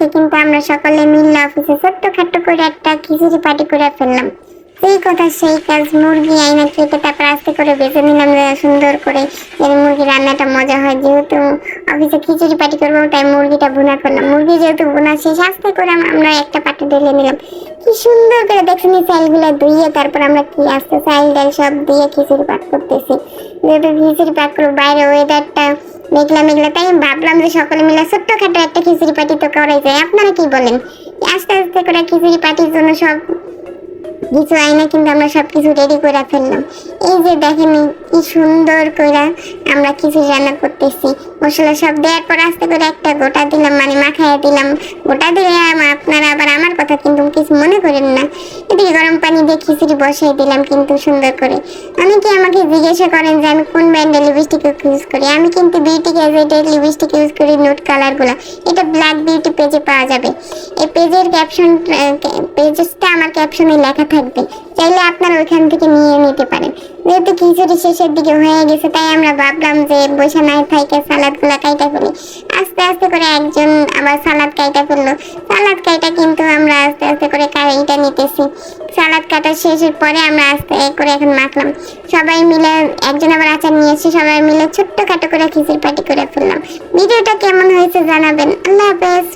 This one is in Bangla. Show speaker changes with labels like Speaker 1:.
Speaker 1: আজকে কিন্তু আমরা সকলে মিললে অফিসে ছোট্ট খাট্ট করে একটা খিচুড়ি পার্টি করে ফেললাম। সেই কথা সেই কাজ মুরগি আইনা কেটে তারপর আস্তে করে বেছে নিলাম সুন্দর করে যেন মুরগি রান্নাটা মজা হয়। যেহেতু অফিসে খিচুড়ি পার্টি করব, তাই মুরগিটা ভুনা করলাম। মুরগি যেহেতু ভুনা শেষ, আস্তে করে আম- আমরা একটা পাটি ঢেলে নিলাম। কি সুন্দর করে দেখছেন এই চালগুলো ধুয়ে তারপর আমরা কি আস্তে চাল ডাল সব দিয়ে খিচুড়ি পাক করতেছি। যেহেতু খিচুড়ি পাক করব, বাইরে ওয়েদারটা মেঘলা মেঘলা তাই ভাবলাম যে সকলে মিলে ছোট্ট খাটো একটা খিচুড়ি পার্টি তো করাই যায়। আপনারা কি বলেন? আস্তে আস্তে করে খিচুড়ি পার্টির জন্য সব কিছু আইনা কিন্তু আমরা সব কিছু রেডি করে ফেললাম। এই যে দেখেন কি সুন্দর করে আমরা কিছু রান্না করতেছি। মশলা সব দেওয়ার পর আস্তে করে একটা গোটা দিলাম মানে মাখাইয়া দিলাম। গোটা দিলে আপনারা আবার আমার কথা কিন্তু কিছু মনে করেন না। এদিকে গরম পানি দিয়ে খিচুড়ি বসাই দিলাম কিন্তু সুন্দর করে অনেকে আমাকে জিজ্ঞাসা করেন যে আমি কোন ব্র্যান্ডের লিপস্টিক ইউজ করি? আমি কিন্তু বিউটি গ্যাজেটের লিপস্টিক ইউজ করি নোট কালারগুলো এটা ব্ল্যাক বিউটি পেজে পাওয়া যাবে। এই পেজের ক্যাপশন পেজটা আমার ক্যাপশনে লেখা থাকবে। চাইলে আপনারা ওইখান থেকে নিয়ে নিতে পারেন। যেহেতু খিচুড়ি শেষের দিকে হয়ে গেছে, তাই আমরা ভাবলাম যে বসে নাই থাইকে সালাদগুলো কাইটা ফেলি আস্তে আস্তে করে একজন আবার সালাদ কাইটা ফেলল সালাদ কাইটা কিন্তু কাটা শেষের পরে আমরা আস্তে করে এখন মাখলাম। সবাই মিলে একজন আবার আচার নিয়ে এসে সবাই মিলে ছোট্ট খাটো করে খিচুড়ি পাটি করে ফেললাম। ভিডিওটা কেমন হয়েছে জানাবেন। আল্লাহ হাফেজ।